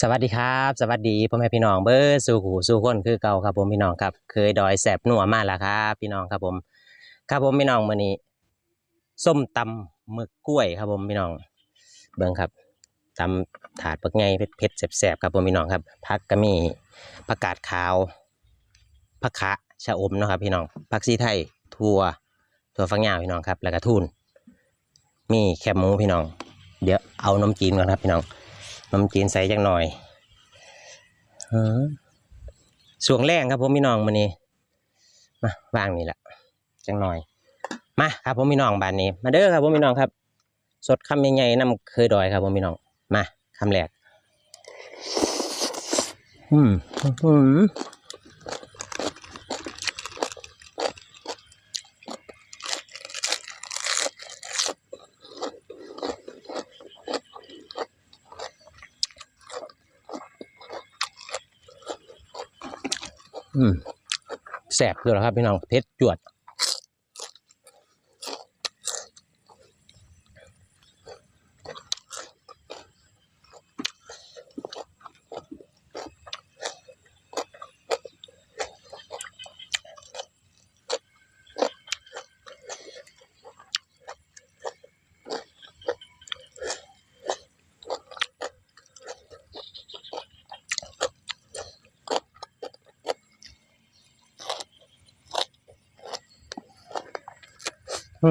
สวัสดีครับสวัสดีพ่อแม่พี่น้องเบอร์สู่หูสู่คนคือเก่าครับผมพี่น้องครับเคยดอยแสบหนัวมาแล้วครับพี่น้องครับผม ครับผมพี่น้องมื้อนี้ส้มตำหมึกกล้วยครับผมพี่น้อง เบิ่งครับตำถาดปักไงเผ็ดแสบๆครับผมพี่น้องครับผักก็มีผักกาดขาวผักคะชะอมนะครับ พี่น้องผักซีไทยถั่วถั่วฝักยาวพี่น้องครับ แล้วก็ทุนมีแคบหมูพี่น้อง เดี๋ยวเอาน้ำจีนก่อนครับพี่น้อง น้ำจีนใส่จังหน่อยอส่วงแรงครับผมพี่น้องมันนี้มาวางนี่แหละจังหน่อย มาครับผมพี่น้องบานนี้ มาเด้อครับผมพี่น้องครับ สดคำใหญ่ๆน้ำเคยดอยครับผมพี่น้อง มาคำแรก อืมอืม อืมแสบเลยเหรอครับพี่น้องเพชรจวด อื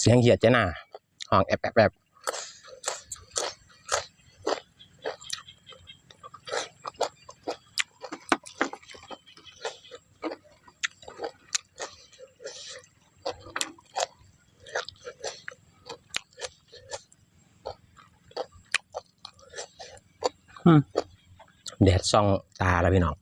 เสียงเหียดเจะหน่าห้องแอบแอบแอบอืมแดดส่องตาแล้วพี่น้อง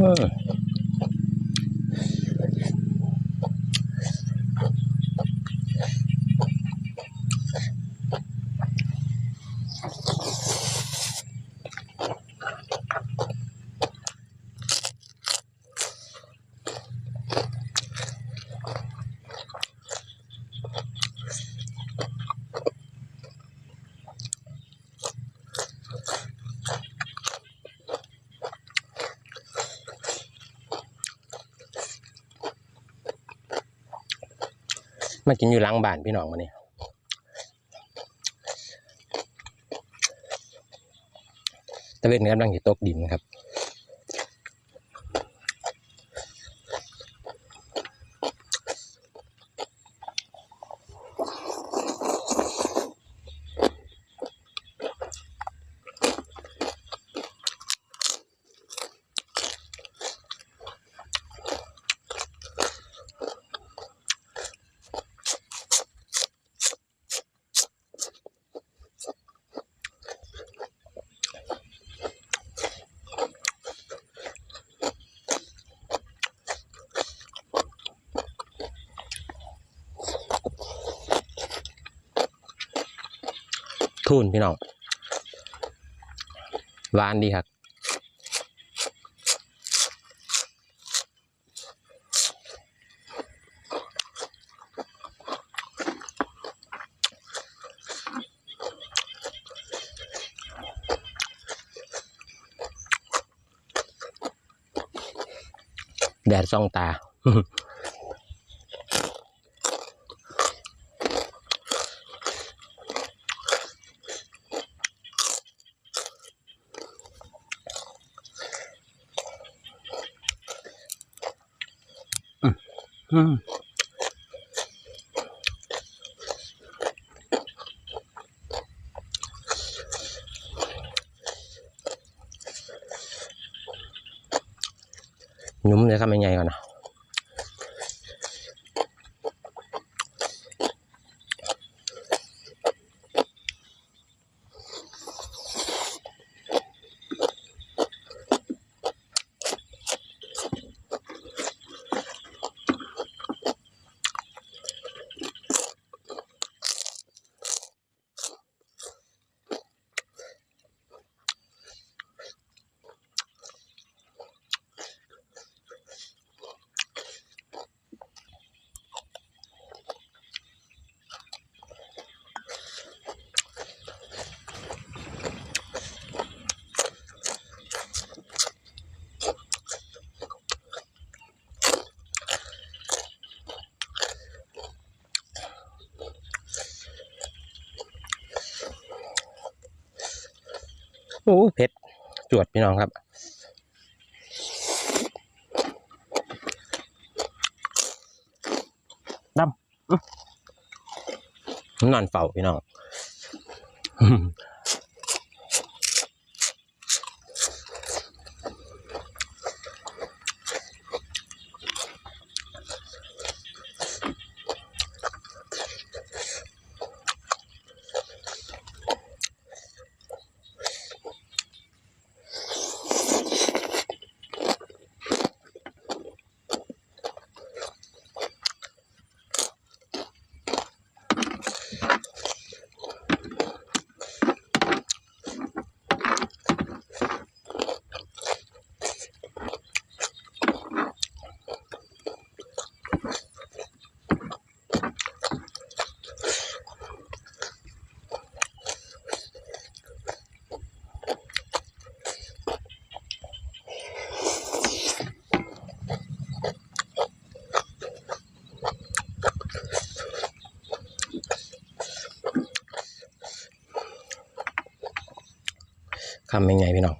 Uh. มากินอยู่หลังบ้านพี่น้องมาเนี่ยตะเวนกำลังจะตกดินครับ ทุนพี่น้องหวานดีครับแดดส่องตา หนุ่มเลยครับยังไงก่อนนะ อ้เผ็ดจวดพี่น้องครับดำอื้อนอนเฝ้าพี่น้อง คำยังไงพี่น้อง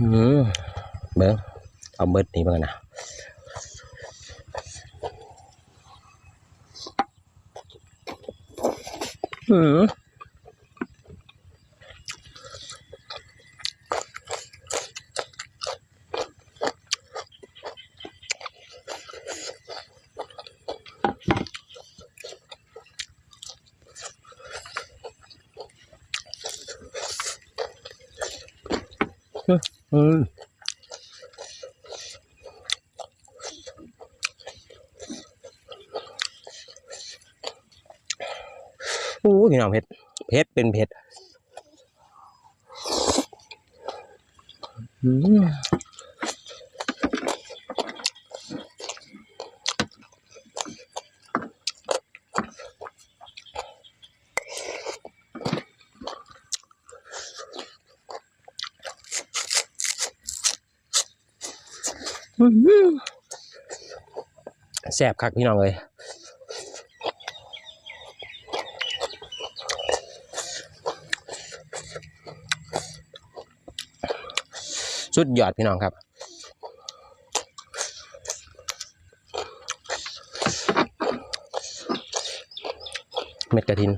อืมเบิ้งเอาเบิดนี้เบิ้งนะอืม อืมโอ้พี่น้องเผ็ดเผ็ดเป็นเผ็ดอืม แซบคักพี่น้องเลยสุดยอดพี่น้องครับเม็ดกระทิน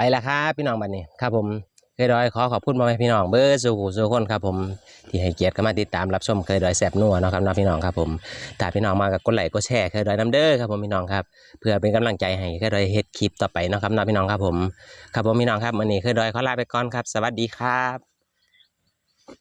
ไปแล้วครับพี่น้องบัดนี้ครับผมเคยดอยขอขอบคุณพ่อแม่พี่น้องเบอร์สู่หูสู่คนครับผมที่ให้เกียรติเข้ามาติดตามรับชมเคยดอยแสบนัวนะครับน้องพี่น้องครับผมถ้าพี่น้องมากับกดไลค์กดแชร์เคยดอยน้ำเด้อครับผมพี่น้องครับเพื่อเป็นกำลังใจให้เคยดอยเฮ็ดคลิปต่อไปนะครับน้องพี่น้องครับผมครับผมพี่น้องครับวันนี้เคยดอยขอลาไปก่อนครับ สวัสดีครับ